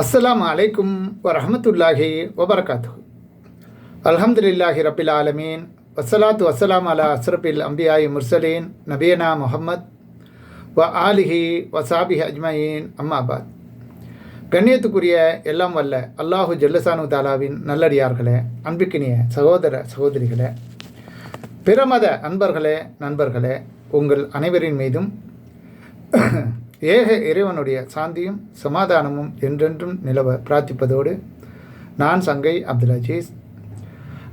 அஸ்ஸலாம் அலைக்கும் வரஹமத்துல்லாஹி வபரகாத்து அல்ஹம்துலில்லாஹி ரபில் ஆலமீன். வஸ்ஸலாத்து வசலாம் அலா அஸ்ரபில் அம்பியாயி முர்சலீன். நபியனா முஹம்மத் வ ஆலிஹி வசாபி அஜ்மயீன். அம்மாபாத் கண்ணியத்துக்குரிய எல்லாம் வல்ல அல்லாஹு ஜல்லசானு தாலாவின் நல்லடியார்களே அன்பிக்கினிய சகோதர சகோதரிகளே பிரமத அன்பர்களே நண்பர்களே உங்கள் அனைவரின் மீதும் ஏக இறைவனுடைய சாந்தியும் சமாதானமும் என்றென்றும் நிலவ பிரார்த்திப்பதோடு நான் சங்கை அப்துல் அஜீஸ்.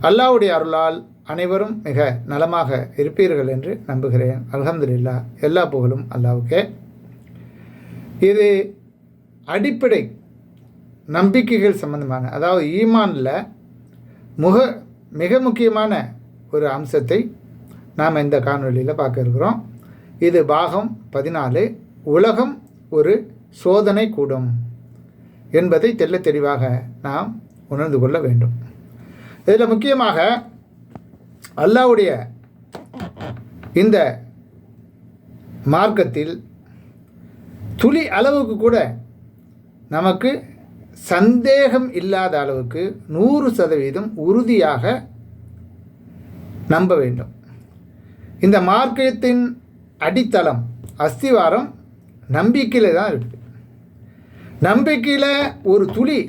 அல்லாவுடைய அருளால் அனைவரும் மிக நலமாக இருப்பீர்கள் என்று நம்புகிறேன். அலமதுல்லா எல்லா புகழும் அல்லாவுக்கே. இது அடிப்படை நம்பிக்கைகள் சம்பந்தமான அதாவது ஈமானில் முக மிக முக்கியமான ஒரு அம்சத்தை நாம் இந்த காணொலியில் பார்க்க இருக்கிறோம். இது பாகம் பதினாலு. உலகம் ஒரு சோதனை கூடும் என்பதை தெள்ளத் தெளிவாக நாம் உணர்ந்து கொள்ள வேண்டும். இதில் முக்கியமாக அல்லாவுடைய இந்த மார்க்கத்தில் துளி அளவுக்கு கூட நமக்கு சந்தேகம் இல்லாத அளவுக்கு நூறு சதவீதம் உறுதியாக நம்ப வேண்டும். இந்த மார்க்கத்தின் அடித்தளம் அஸ்திவாரம் நம்பிக்கையில் தான் இருக்குது நம்பிக்கையில் ஒரு துளி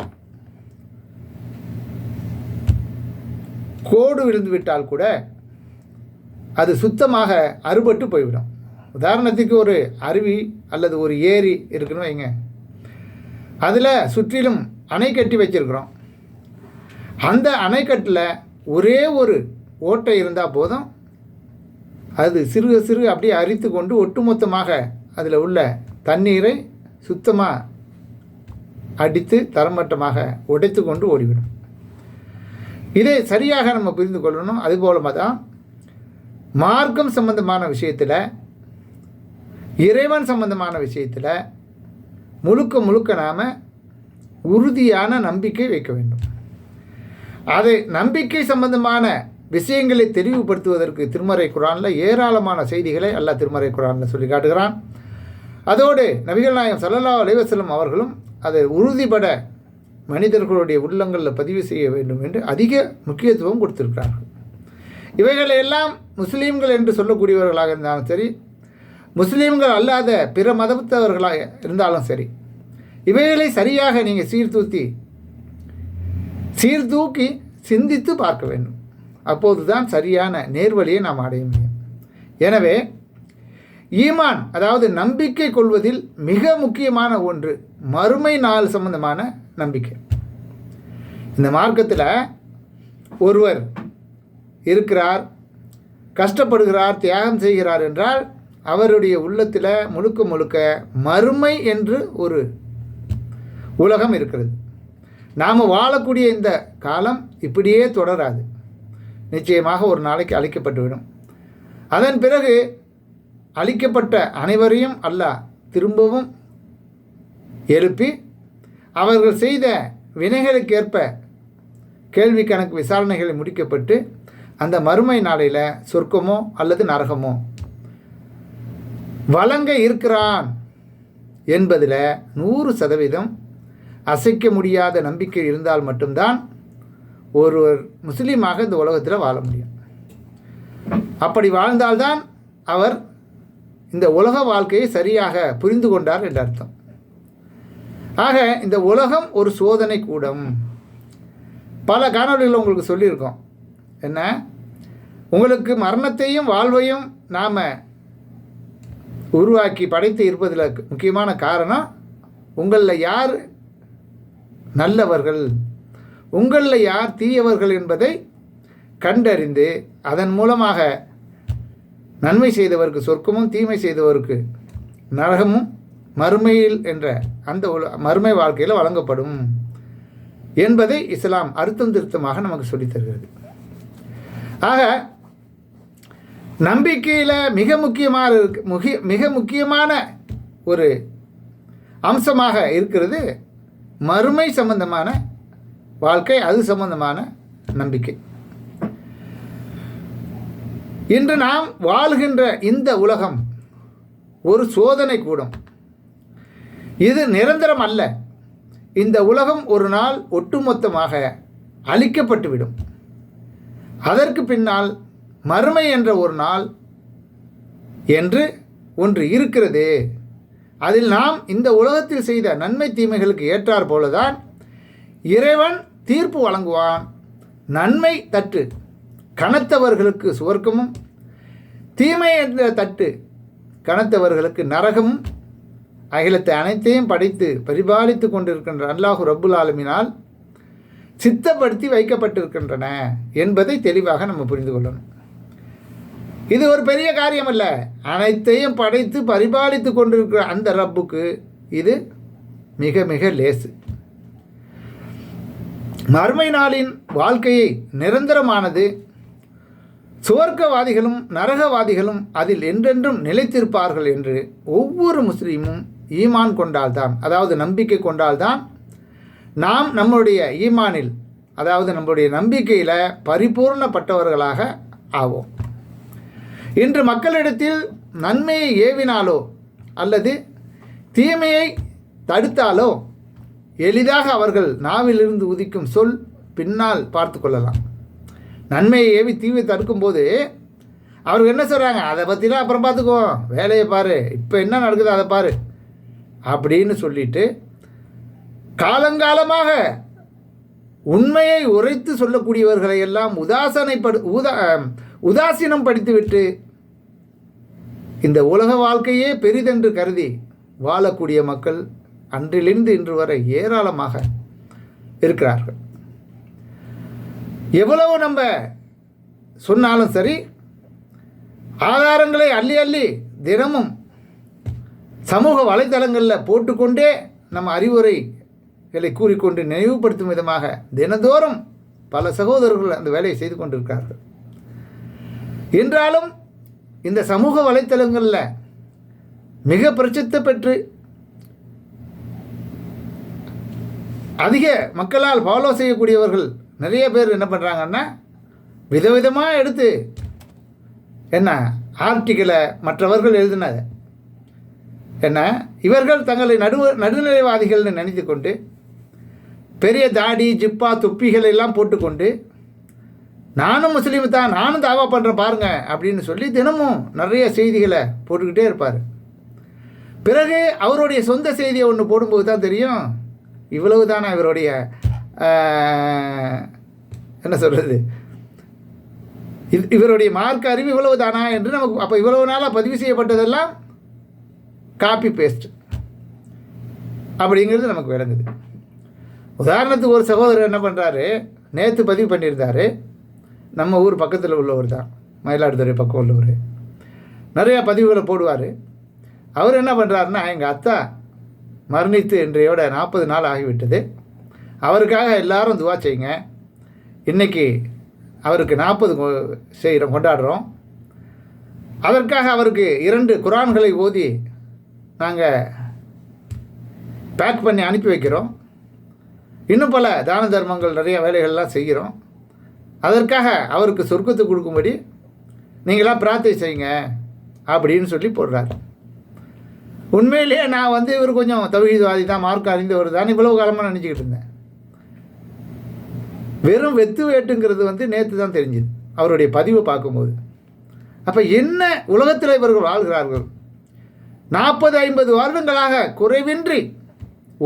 கோடு விழுந்து விட்டால் கூட அது சுத்தமாக அறுபட்டு போய்விடும். உதாரணத்துக்கு ஒரு அருவி அல்லது ஒரு ஏரி இருக்குன்னு வைங்க. அதில் சுற்றிலும் அணை கட்டி வச்சிருக்கிறோம். அந்த அணைக்கட்டில் ஒரே ஒரு ஓட்டை இருந்தால் போதும். அது சிறுக சிறுக அப்படியே அரித்து கொண்டு ஒட்டுமொத்தமாக அதில் உள்ள தண்ணீரை சுத்தமாக அடித்து தரமட்டமாக உடைத்து கொண்டு ஓடிவிடும். இதை சரியாக நம்ம புரிந்து கொள்ளணும். அதுபோலமாக தான் மார்க்கம் சம்பந்தமான விஷயத்தில் இறைவன் சம்பந்தமான விஷயத்தில் முழுக்க முழுக்க நாம் உறுதியான நம்பிக்கை வைக்க வேண்டும். அதை நம்பிக்கை சம்பந்தமான விஷயங்களை தெளிவுபடுத்துவதற்கு திருமறை குரானில் ஏராளமான செய்திகளை அல்லாஹ் திருமறை குரானில் சொல்லி காட்டுகிறான். அதோடு நபிகள் நாயம் சல்லல்லா அலைவசலம் அவர்களும் அதை உறுதிபட மனிதர்களுடைய உள்ளங்களில் பதிவு செய்ய வேண்டும் என்று அதிக முக்கியத்துவம் கொடுத்திருக்கிறார்கள். இவைகளை எல்லாம் முஸ்லீம்கள் என்று சொல்லக்கூடியவர்களாக இருந்தாலும் சரி முஸ்லீம்கள் அல்லாத பிற மதத்தவர்களாக இருந்தாலும் சரி இவைகளை சரியாக நீங்கள் சீர்தூத்தி சீர்தூக்கி சிந்தித்து பார்க்க வேண்டும். அப்போது தான் சரியான நேர்வழியை நாம் அடைய முடியும். எனவே ஈமான் அதாவது நம்பிக்கை கொள்வதில் மிக முக்கியமான ஒன்று மறுமை நாள் சம்பந்தமான நம்பிக்கை. இந்த மார்க்கத்தில் ஒருவர் இருக்கிறார் கஷ்டப்படுகிறார் தியாகம் செய்கிறார் என்றால் அவருடைய உள்ளத்தில் முழுக்க முழுக்க மறுமை என்று ஒரு உலகம் இருக்கிறது. நாம் வாழக்கூடிய இந்த காலம் இப்படியே தொடராது. நிச்சயமாக ஒரு நாளைக்கு அழிக்கப்பட்டுவிடும். அதன் பிறகு அழிக்கப்பட்ட அனைவரையும் அல்லாஹ் திரும்பவும் எழுப்பி அவர்கள் செய்த வினைகளுக்கேற்ப கேள்வி கணக்கு விசாரணைகளை முடிக்கப்பட்டு அந்த மறுமை நாளையில் சொர்க்கமோ அல்லது நரகமோ வழங்க இருக்கிறான் என்பதில் நூறு சதவீதம் அசைக்க முடியாத நம்பிக்கை இருந்தால் மட்டும்தான் ஒருவர் முஸ்லீமாக இந்த உலகத்தில் வாழ முடியும். அப்படி வாழ்ந்தால்தான் அவர் இந்த உலக வாழ்க்கையை சரியாக புரிந்து கொண்டார் என்ற அர்த்தம். ஆக இந்த உலகம் ஒரு சோதனை கூடம். பல காணொலிகள் உங்களுக்கு சொல்லியிருக்கோம். என்ன? உங்களுக்கு மரணத்தையும் வாழ்வையும் நாம் உருவாக்கி படைத்து இருப்பதில் முக்கியமான காரணம் உங்களில் யார் நல்லவர்கள்? உங்களில் யார் தீயவர்கள் என்பதை கண்டறிந்து அதன் மூலமாக நன்மை செய்தவருக்கு சொர்க்கமும் தீமை செய்தவருக்கு நரகமும் மறுமையில் என்ற அந்த மறுமை வாழ்க்கையில் வழங்கப்படும் என்பதை இஸ்லாம் அறுத்தம் திருத்தமாக நமக்கு சொல்லித் தருகிறது. ஆக நம்பிக்கையில் மிக முக்கியமாக இருக்கு முகி மிக முக்கியமான ஒரு அம்சமாக இருக்கிறது மறுமை சம்பந்தமான வாழ்க்கை அது சம்பந்தமான நம்பிக்கை. இன்று நாம் வாழ்கின்ற இந்த உலகம் ஒரு சோதனை கூடம். இது நிரந்தரம் அல்ல. இந்த உலகம் ஒரு நாள் ஒட்டுமொத்தமாக அழிக்கப்பட்டுவிடும். அதற்கு பின்னால் மறுமை என்ற ஒரு நாள் என்று ஒன்று இருக்கிறது. அதில் நாம் இந்த உலகத்தில் செய்த நன்மை தீமைகளுக்கு ஏற்றார் போலதான் இறைவன் தீர்ப்பு வழங்குவான். நன்மை தட்டு கனத்தவர்களுக்கு சுவர்க்கமும் தீமை என்ற தட்டு கனத்தவர்களுக்கு நரகமும் அகிலத்தை அனைத்தையும் படைத்து பரிபாலித்து கொண்டிருக்கின்ற அல்லாஹு ரப்புல் ஆலமினால் சித்தப்படுத்தி வைக்கப்பட்டிருக்கின்றன என்பதை தெளிவாக நம்ம புரிந்து கொள்ளணும். இது ஒரு பெரிய காரியம் அல்ல அனைத்தையும் படைத்து பரிபாலித்து கொண்டிருக்கிற அந்த ரப்புக்கு இது மிக மிக லேசு. மறுமை நாளின் வாழ்க்கையை நிரந்தரமானது சுவர்க்கவாதிகளும் நரகவாதிகளும் அதில் என்றென்றும் நிலைத்திருப்பார்கள் என்று ஒவ்வொரு முஸ்லீமும் ஈமான் கொண்டால்தான் அதாவது நம்பிக்கை கொண்டால்தான் நாம் நம்முடைய ஈமானில் அதாவது நம்முடைய நம்பிக்கையில் பரிபூர்ணப்பட்டவர்களாக ஆவோம். இன்று மக்களிடத்தில் நன்மையை ஏவினாலோ அல்லது தீமையை தடுத்தாலோ எளிதாக அவர்கள் நாவிலிருந்து உதிக்கும் சொல் பின்னால் பார்த்து கொள்ளலாம். நன்மையை ஏவி தீவை தடுக்கும்போது அவருக்கு என்ன சொல்கிறாங்க அதை பற்றிலாம் அப்புறம் பார்த்துக்குவோம் வேலையை பாரு. இப்போ என்ன நடக்குது அதை பாரு. அப்படின்னு சொல்லிட்டு காலங்காலமாக உண்மையை உரைத்து சொல்லக்கூடியவர்களை எல்லாம் உதாசனைப்படு உதா உதாசீனம் படித்துவிட்டு இந்த உலக வாழ்க்கையே பெரிதென்று கருதி வாழக்கூடிய மக்கள் அன்றிலிருந்து இன்று வரை ஏராளமாக இருக்கிறார்கள். எவ்வளவு நம்ம சொன்னாலும் சரி ஆதாரங்களை அள்ளி அள்ளி தினமும் சமூக வலைத்தளங்களில் போட்டுக்கொண்டே நம்ம அறிவுரைகளை கூறிக்கொண்டு நினைவுபடுத்தும் விதமாக தினந்தோறும் பல சகோதரர்கள் அந்த வேலையை செய்து கொண்டிருக்கிறார்கள். என்றாலும் இந்த சமூக வலைத்தளங்களில் மிக பிரசித்த பெற்று அதிக மக்களால் ஃபாலோ செய்யக்கூடியவர்கள் நிறைய பேர் என்ன பண்ணுறாங்கன்னா விதவிதமாக எடுத்து என்ன ஆர்டிக்கலை மற்றவர்கள் எழுதினதை என்ன இவர்கள் தங்களை நடு நடுநிலைவாதிகள்னு நினைத்து கொண்டு பெரிய தாடி ஜிப்பா தொப்பிகள் எல்லாம் போட்டுக்கொண்டு நானும் முஸ்லீம் தான் நானும் தாவா பண்ணுறேன் பாருங்கள் அப்படின்னு சொல்லி தினமும் நிறைய செய்திகளை போட்டுக்கிட்டே இருப்பார். பிறகு அவருடைய சொந்த செய்தியை ஒன்று போடும்போது தான் தெரியும் இவ்வளவு தானே இவருடைய என்ன சொல்கிறது இது இவருடைய மார்க் அறிவு இவ்வளவு தானா என்று நமக்கு அப்போ இவ்வளவு நாளாக பதிவு செய்யப்பட்டதெல்லாம் காப்பி பேஸ்ட் அப்படிங்கிறது நமக்கு விளங்குது. உதாரணத்துக்கு ஒரு சகோதரர் என்ன பண்ணுறாரு நேற்று பதிவு பண்ணியிருந்தாரு. நம்ம ஊர் பக்கத்தில் உள்ளவர் தான். மயிலாடுதுறை பக்கம் உள்ளவர். நிறையா பதிவுகளை போடுவார். அவர் என்ன பண்ணுறாருன்னா எங்கள் அத்தா மரணித்து இன்றையோட நாற்பது நாள் ஆகிவிட்டது. அவருக்காக எல்லாரும் துவா செய்யுங்க. இன்றைக்கி அவருக்கு நாற்பது செய்கிறோம் கொண்டாடுறோம். அதற்காக அவருக்கு இரண்டு குரான்களை ஓதி நாங்கள் பேக் பண்ணி அனுப்பி வைக்கிறோம். இன்னும் பல தான தர்மங்கள் நிறைய வேலைகள்லாம் செய்கிறோம். அதற்காக அவருக்கு சொர்க்கத்தை கொடுக்கும்படி நீங்களாம் பிரார்த்தனை செய்யுங்க அப்படின்னு சொல்லி போடுறாரு. உண்மையிலேயே நான் வந்து இவர் கொஞ்சம் தவிழ்வாதி தான் மார்க் அறிந்தவர் தான். இவ்வளவு காலமாக நினச்சிக்கிட்டு இருந்தேன். வெறும் வெத்து வேட்டுங்கிறது வந்து நேற்று தான் தெரிஞ்சுது. அவருடைய பதிவை பார்க்கும்போது. அப்போ என்ன உலகத்தில் இவர்கள் வாழ்கிறார்கள்? நாற்பது ஐம்பது வருடங்களாக குறைவின்றி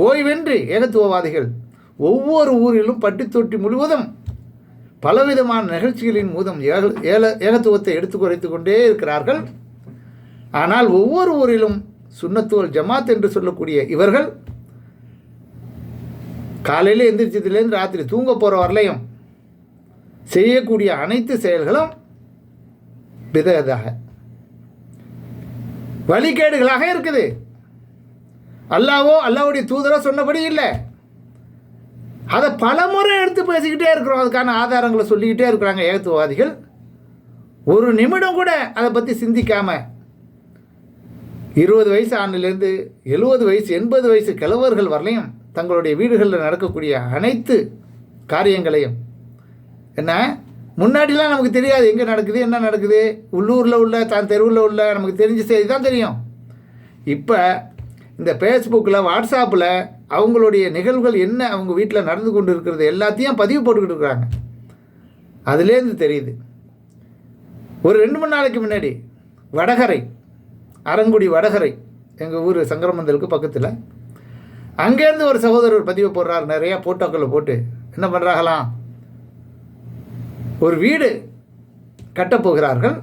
ஓய்வின்றி ஏகத்துவவாதிகள் ஒவ்வொரு ஊரிலும் பட்டி தொட்டி முழுவதும் பலவிதமான நிகழ்ச்சிகளின் மூலம் ஏக ஏல ஏகத்துவத்தை எடுத்து குறைத்து கொண்டே இருக்கிறார்கள். ஆனால் ஒவ்வொரு ஊரிலும் சுண்ணத்துவல் ஜமாத் என்று சொல்லக்கூடிய இவர்கள் காலையில் எந்திரிச்சதுலேருந்து ராத்திரி தூங்க போகிற வரலையும் செய்யக்கூடிய அனைத்து செயல்களும் விதவிதாக வழிகேடுகளாக இருக்குது. அல்லாவோ அல்லாவுடைய தூதரோ சொன்னபடி இல்லை. அதை பல முறை எடுத்து பேசிக்கிட்டே இருக்கிறோம். அதுக்கான ஆதாரங்களை சொல்லிக்கிட்டே இருக்கிறாங்க ஏகத்துவவாதிகள். ஒரு நிமிடம் கூட அதை பற்றி சிந்திக்காமல் இருபது வயசு ஆண்டிலேருந்து எழுபது வயசு எண்பது வயசு கிழவர்கள் வரலையும் தங்களுடைய வீடுகளில் நடக்கக்கூடிய அனைத்து காரியங்களையும். என்ன? முன்னாடிலாம் நமக்கு தெரியாது எங்கே நடக்குது என்ன நடக்குது. உள்ளூரில் உள்ள தான் தெருவில் உள்ள நமக்கு தெரிஞ்ச செய்தி தான் தெரியும். இப்போ இந்த ஃபேஸ்புக்கில் வாட்ஸ்அப்பில் அவங்களுடைய நிகழ்வுகள் என்ன அவங்க வீட்டில் நடந்து கொண்டு இருக்கிறது எல்லாத்தையும் பதிவு போட்டுக்கிட்டு இருக்கிறாங்க அதுலேருந்து தெரியுது. ஒரு ரெண்டு மூணு நாளைக்கு முன்னாடி வடகரை அரங்குடி வடகரை எங்கள் ஊர் சங்கரமந்தலுக்கு பக்கத்தில் அங்கேருந்து ஒரு சகோதரர் பதிவு போடுறார் நிறையா போட்டோக்களை போட்டு. என்ன பண்ணுறாங்களாம் ஒரு வீடு கட்டப்போகிறார்கள்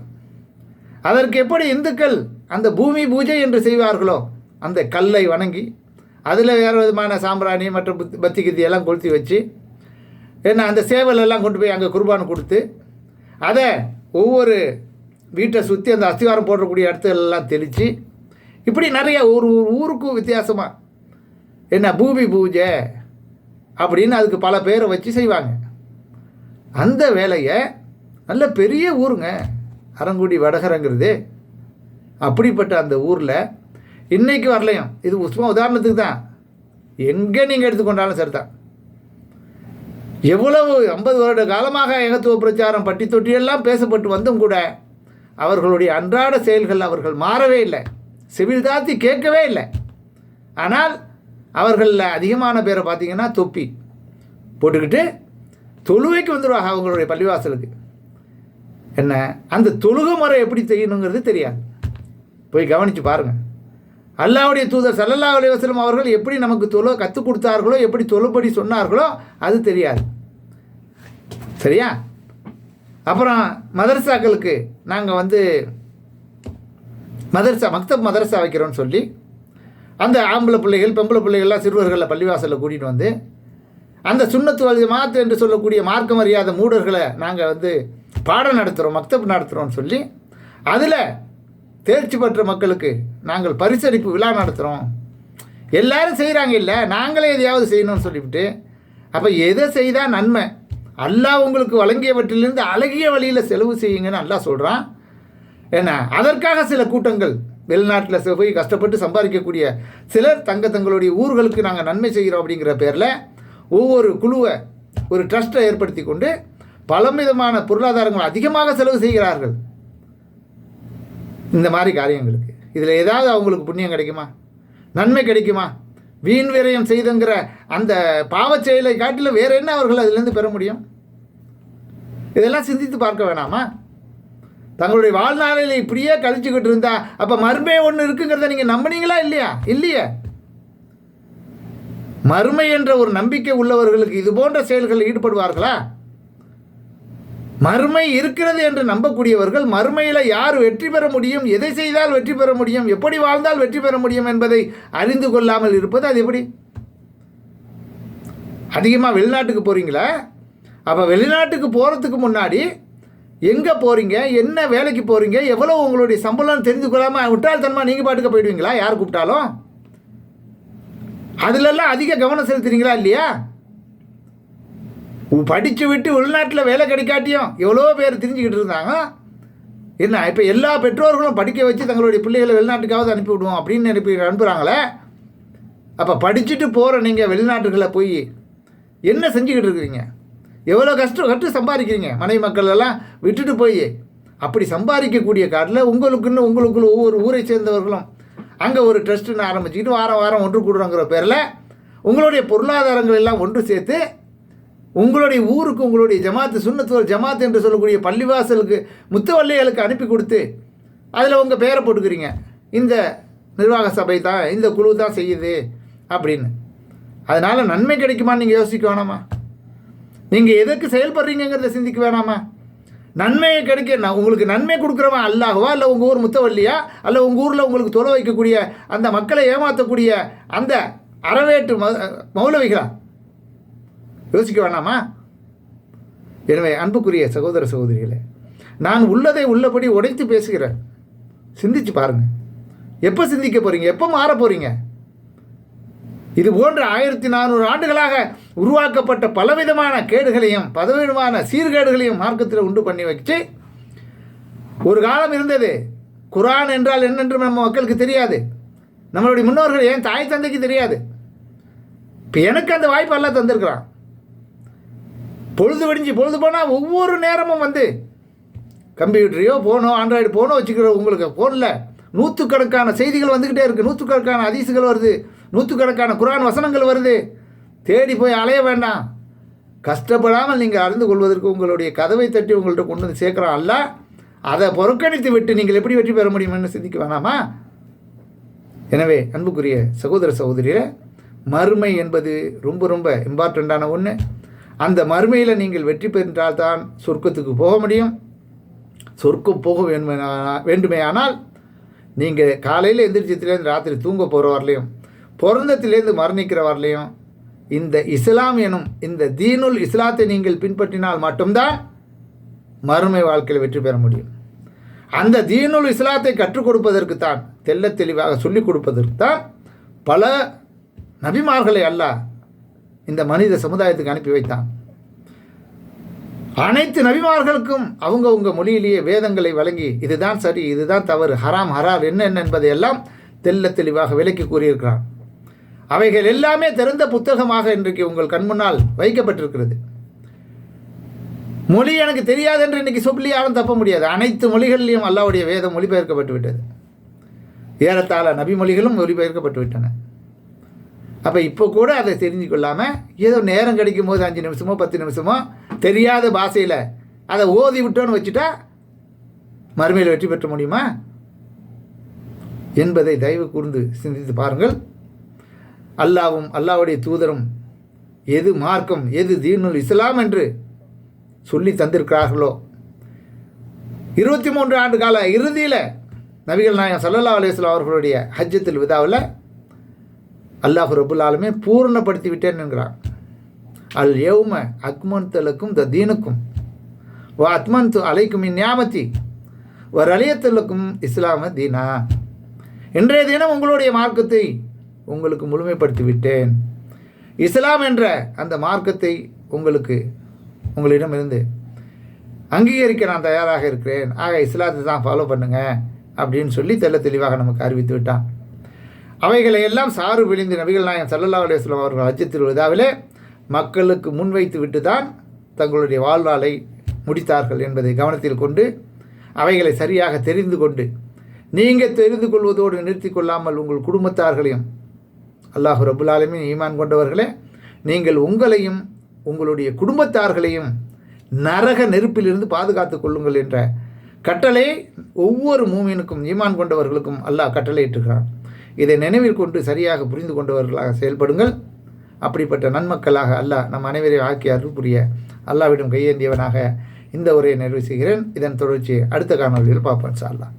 அதற்கு எப்படி இந்துக்கள் அந்த பூமி பூஜை என்று செய்வார்களோ அந்த கல்லை வணங்கி அதில் வேறு விதமான சாம்பிராணி மற்றும் புத்தி பத்தி கித்தி எல்லாம் கொளுத்தி வச்சு என்ன அந்த சேவல் எல்லாம் கொண்டு போய் அங்கே குர்பான் கொடுத்து அதை ஒவ்வொரு வீட்டை சுற்றி அந்த அஸ்திவாரம் போடக்கூடிய இடத்துல எல்லாம் தெளித்து இப்படி நிறைய ஒரு ஒரு ஊருக்கும் வித்தியாசமாக என்ன பூமி பூஜை அப்படின்னு அதுக்கு பல பேரை வச்சு செய்வாங்க. அந்த வேலையை நல்ல பெரிய ஊருங்க. அரங்குடி வடகரங்கிறது. அப்படிப்பட்ட அந்த ஊரில் இன்றைக்கு வரலையும். இது சும்மா உதாரணத்துக்கு தான். எங்கே நீங்கள் எடுத்துக்கொண்டாலும் சரிதான். எவ்வளவு ஐம்பது வருட காலமாக ஏகத்துவ பிரச்சாரம் பட்டி தொட்டியெல்லாம் பேசப்பட்டு வந்தும் கூட அவர்களுடைய அன்றாட செயல்கள் அவர்கள் மாறவே இல்லை. செவில் தாத்தி கேட்கவே இல்லை. ஆனால் அவர்களில் அதிகமான பேரை பார்த்தீங்கன்னா தொப்பி. போட்டுக்கிட்டு தொழுவைக்கு வந்துடுவாங்க அவங்களுடைய பள்ளிவாசலுக்கு. என்ன? அந்த தொழுகை முறை எப்படி செய்யணுங்கிறது தெரியாது. போய் கவனித்து பாருங்கள் அல்லாவுடைய தூதர் சல்லல்லா அலைவசலம் அவர்கள் எப்படி நமக்கு தொழு கற்றுக் கொடுத்தார்களோ எப்படி தொழுபடி சொன்னார்களோ அது தெரியாது. சரியா? அப்புறம் மதரசாக்களுக்கு நாங்கள் வந்து மதரசா மக்தப் மதரசா வைக்கிறோன்னு சொல்லி அந்த ஆம்பளை பிள்ளைகள் பெம்பளை பிள்ளைகள்லாம் சிறுவர்களை பள்ளிவாசலில் கூட்டிகிட்டு வந்து அந்த சுண்ணத்து வலி மாத்து என்று சொல்லக்கூடிய மார்க்கம் அறியாத மூடர்களை நாங்கள் வந்து பாடம் நடத்துகிறோம் மக்தப் நடத்துகிறோம்னு சொல்லி அதில் தேர்ச்சி பெற்ற மக்களுக்கு நாங்கள் பரிசளிப்பு விழா நடத்துகிறோம் எல்லாரும் செய்கிறாங்க இல்லை நாங்களே எதையாவது செய்யணும்னு சொல்லிவிட்டு அப்போ எதை செய்தால் நன்மை? அல்லாஹ் உங்களுக்கு வழங்கியவற்றிலிருந்து அழகிய வழியில் செலவு செய்யுங்கன்னு அல்லாஹ் சொல்கிறான் ஏன்னா அதற்காக சில கூட்டங்கள் வெளிநாட்டில் போய் கஷ்டப்பட்டு சம்பாதிக்கக்கூடிய சிலர் தங்க தங்களுடைய ஊர்களுக்கு நாங்கள் நன்மை செய்கிறோம் அப்படிங்கிற பேரில் ஒவ்வொரு குழுவை ஒரு ட்ரஸ்ட்டை ஏற்படுத்தி கொண்டு பலவிதமான பொருளாதாரங்கள் அதிகமாக செலவு செய்கிறார்கள். இந்த மாதிரி காரியங்களுக்கு இதில் ஏதாவது அவங்களுக்கு புண்ணியம் கிடைக்குமா? நன்மை கிடைக்குமா? வீண் விரயம் செய்துங்கிற அந்த பாவச் செயலை காட்டிலும் வேறு என்ன அவர்கள் அதிலேருந்து பெற முடியும்? இதெல்லாம் சிந்தித்து பார்க்க வேணாமா? தங்களுடைய வாழ்நாளில் இப்படியே கழிச்சுக்கிட்டு இருந்தா அப்போ மறுமை ஒன்று இருக்குங்கிறத நீங்கள் நம்பினீங்களா இல்லையா? இல்லையே. மறுமை என்ற ஒரு நம்பிக்கை உள்ளவர்களுக்கு இது போன்ற செயல்களில் ஈடுபடுவார்களா? மறுமை இருக்கிறது என்று நம்பக்கூடியவர்கள் மறுமையில் யார் வெற்றி பெற முடியும் எதை செய்தால் வெற்றி பெற முடியும் எப்படி வாழ்ந்தால் வெற்றி பெற முடியும் என்பதை அறிந்து கொள்ளாமல் இருப்பது அது எப்படி? அதிகமாக வெளிநாட்டுக்கு போகிறீங்களா அப்போ வெளிநாட்டுக்கு போகிறதுக்கு முன்னாடி எங்கே போகிறீங்க என்ன வேலைக்கு போகிறீங்க எவ்வளோ உங்களுடைய சம்பளம்னு தெரிந்து கொள்ளாமல் விட்டாள்தனமாக நீங்கள் பாட்டுக்கு போயிடுவீங்களா? யார் கூப்பிட்டாலும்? அதிலெல்லாம் அதிக கவனம் செலுத்துறீங்களா இல்லையா? படித்து விட்டு உள்நாட்டில் வேலை கிடைக்காட்டியும் எவ்வளோ பேர் தெரிஞ்சுக்கிட்டு இருந்தாங்க. என்ன இப்போ எல்லா பெற்றோர்களும் படிக்க வச்சு தங்களுடைய பிள்ளைகளை வெளிநாட்டுக்காவது அனுப்பிவிடுவோம் அப்படின்னு அனுப்பி அனுப்புகிறாங்களே அப்போ படிச்சுட்டு போகிற நீங்கள் வெளிநாட்டுகளில் போய் என்ன செஞ்சுக்கிட்டு இருக்கிறீங்க? எவ்வளோ கஷ்டம் கஷ்டம் சம்பாதிக்கிறீங்க? மனைவி மக்கள் எல்லாம் விட்டுட்டு போய் அப்படி சம்பாதிக்கக்கூடிய காட்டில் உங்களுக்குன்னு உங்களுக்குள்ள ஒவ்வொரு ஊரை சேர்ந்தவர்களும் அங்கே ஒரு ட்ரஸ்ட்டுன்னு ஆரம்பிச்சுக்கிட்டு வாரம் வாரம் ஒன்று கூடுறோங்கிற பேரில் உங்களுடைய பொருளாதாரங்கள் எல்லாம் ஒன்று சேர்த்து உங்களுடைய ஊருக்கு உங்களுடைய ஜமாத்து சுண்ணத்துவர் ஜமாத் என்று சொல்லக்கூடிய பள்ளிவாசலுக்கு முத்துவல்லைகளுக்கு அனுப்பி கொடுத்து அதில் உங்கள் பேரை போட்டுக்கிறீங்க. இந்த நிர்வாக சபை தான் இந்த குழு தான் செய்யுது அப்படின்னு. அதனால் நன்மை கிடைக்குமான்னு நீங்கள் யோசிக்க வேணாமா? நீங்கள் எதுக்கு செயல்படுறீங்கிறத சிந்திக்க வேணாமா? நன்மையை கிடைக்க நான் உங்களுக்கு நன்மை கொடுக்குறவன் அல்லாகவா இல்லை உங்கள் ஊர் முத்தவல்லியா அல்ல உங்கள் ஊரில் உங்களுக்கு தொலை வைக்கக்கூடிய அந்த மக்களை ஏமாற்றக்கூடிய அந்த அறவேட்டு ம மௌலவிகளா? யோசிக்க வேணாமா? எனவே அன்புக்குரிய சகோதர சகோதரிகளே நான் உள்ளதை உள்ளபடி உடைத்து பேசுகிறேன். சிந்திச்சு பாருங்கள் எப்போ சிந்திக்க போகிறீங்க எப்போ மாற போகிறீங்க இது போன்ற ஆயிரத்தி நானூறு ஆண்டுகளாக உருவாக்கப்பட்ட பலவிதமான கேடுகளையும் பலவிதமான சீர்கேடுகளையும் மார்க்கத்தில் உண்டு பண்ணி வச்சு ஒரு காலம் இருந்தது. குரான் என்றால் என்னென்று நம்ம மக்களுக்கு தெரியாது. நம்மளுடைய முன்னோர்கள் ஏன் தாய் தந்தைக்கு தெரியாது? இப்போ எனக்கு அந்த வாய்ப்பு எல்லாம் தந்திருக்கிறான். பொழுது வெடிஞ்சு பொழுது போனால் ஒவ்வொரு நேரமும் வந்து கம்ப்யூட்டரையோ ஃபோனோ ஆண்ட்ராய்டு ஃபோனோ வச்சுக்கிற உங்களுக்கு ஃபோனில் நூற்றுக்கணக்கான செய்திகள் வந்துக்கிட்டே இருக்குது நூற்றுக்கணக்கான அதிசுகள் வருது. நூற்றுக்கணக்கான குரான் வசனங்கள் வருது. தேடி போய் அலைய வேண்டாம். கஷ்டப்படாமல் நீங்கள் அறிந்து கொள்வதற்கு உங்களுடைய கதவை தட்டி உங்கள்கிட்ட கொண்டு வந்து சேர்க்குறோம் அல்ல. அதை புறக்கணித்து விட்டு நீங்கள் எப்படி வெற்றி பெற முடியும்னு சிந்திக்க வேணாமா? எனவே அன்புக்குரிய சகோதர சகோதரியில் மறுமை என்பது ரொம்ப ரொம்ப இம்பார்ட்டண்ட்டான ஒன்று அந்த மறுமையில் நீங்கள் வெற்றி பெற்றால் தான் சொர்க்கத்துக்கு போக முடியும். சொர்க்கம் போக வேண்டுமே வேண்டுமே ஆனால் நீங்கள் காலையில் எந்திரிச்சத்துலேருந்து ராத்திரி தூங்க போகிற வரலையும் பிறந்தத்துலேருந்து மரணிக்கிற வரலையும் இந்த இஸ்லாம் எனும் இந்த தீனுல் இஸ்லாத்தை நீங்கள் பின்பற்றினால் மட்டும்தான் மறுமை வாழ்க்கையில் வெற்றி பெற முடியும். அந்த தீனுல் இஸ்லாத்தை கற்றுக் கொடுப்பதற்கு தான் தெல்ல தெளிவாக சொல்லிக் கொடுப்பதற்கு தான் பல நபிமார்களை அல்ல இந்த மனித சமுதாயத்துக்கு அனுப்பி வைத்தான். அனைத்து நபிமார்களுக்கும் அவங்கவுங்க மொழியிலேயே வேதங்களை வழங்கி இதுதான் சரி இதுதான் தவறு ஹராம் ஹரார் என்ன என்ன என்பதையெல்லாம் தெல்ல தெளிவாக விலக்கி கூறியிருக்கிறான். அவைகள் எல்லாமே திறந்த புத்தகமாக இன்றைக்கு உங்கள் கண் முன்னால் வைக்கப்பட்டிருக்கிறது. மொழி எனக்கு தெரியாது என்று இன்றைக்கி சொல்லி யாரும் தப்ப முடியாது. அனைத்து மொழிகளிலையும் அல்லாவுடைய வேதம் மொழிபெயர்க்கப்பட்டு விட்டது. ஏறத்தாழ நபி மொழிகளும் மொழிபெயர்க்கப்பட்டு விட்டன. அப்போ இப்போ கூட அதை தெரிஞ்சு கொள்ளாமல் ஏதோ நேரம் கிடைக்கும் போது அஞ்சு நிமிஷமோ பத்து நிமிஷமோ தெரியாத பாஷையில் அதை ஓதி விட்டோன்னு வச்சுட்டா மறுமையில் வெற்றி பெற்ற முடியுமா? என்பதை தயவு கூர்ந்து சிந்தித்து பாருங்கள். அல்லாவும் அல்லாவுடைய தூதரும் எது மார்க்கம் எது தீனுல் இஸ்லாம் என்று சொல்லி தந்திருக்கிறார்களோ? இருபத்தி மூன்று ஆண்டு கால இறுதியில் நபிகள் நாயகம் சல்லல்லா அலிஸ்லாம் அவர்களுடைய ஹஜ்ஜத்தில் விதாவில் அல்லாஹ் ரபுல் ஆலமே பூரணப்படுத்தி விட்டேன் என்கிறான். அல் ஏவும அக்மன் தலுக்கும் த தீனுக்கும் வ அத்மன் து அலைக்கும் இந்நியாமத்தி ஒரு ரலியத்தலுக்கும் இஸ்லாம தீனா. இன்றைய தினம் உங்களுடைய மார்க்கத்தை உங்களுக்கு முழுமைப்படுத்தி விட்டேன் இஸ்லாம் என்ற அந்த மார்க்கத்தை உங்களுக்கு உங்களிடமிருந்து அங்கீகரிக்க நான் தயாராக இருக்கிறேன். ஆக இஸ்லாத்தை தான் ஃபாலோ பண்ணுங்க அப்படின்னு சொல்லி தெள்ள தெளிவாக நமக்கு அறிவித்து விட்டான். அவைகளை எல்லாம் சாறு விழிந்து நபிகள் நாயன் சல்லல்லா அலுவலாம் அவர்கள் அச்சத்தில் விழாவிலே மக்களுக்கு முன்வைத்து விட்டு தான் தங்களுடைய வாழ்நாளை முடித்தார்கள் என்பதை கவனத்தில் கொண்டு அவைகளை சரியாக தெரிந்து கொண்டு நீங்கள் தெரிந்து கொள்வதோடு நிறுத்தி கொள்ளாமல் உங்கள் குடும்பத்தார்களையும் அல்லாஹு ரபுல்லாலுமே ஈமான் கொண்டவர்களே நீங்கள் உங்களையும் உங்களுடைய குடும்பத்தார்களையும் நரக நெருப்பிலிருந்து பாதுகாத்து கொள்ளுங்கள் என்ற கட்டளை ஒவ்வொரு மூமினுக்கும் ஈமான் கொண்டவர்களுக்கும் அல்லாஹ் கட்டளையிட்டுகிறான். இதை நினைவில் கொண்டு சரியாக புரிந்து கொண்டவர்களாக செயல்படுங்கள். அப்படிப்பட்ட நன்மக்களாக அல்லாஹ் நம் அனைவரையும் ஆக்கி அருள்புரிய அல்லாவிடம் கையேந்தியவனாக இந்த உரையை நிறைவு செய்கிறேன். இதன் தொடர்ச்சி அடுத்த காணொலியில் பார்ப்போம் சார் அல்லாஹ்.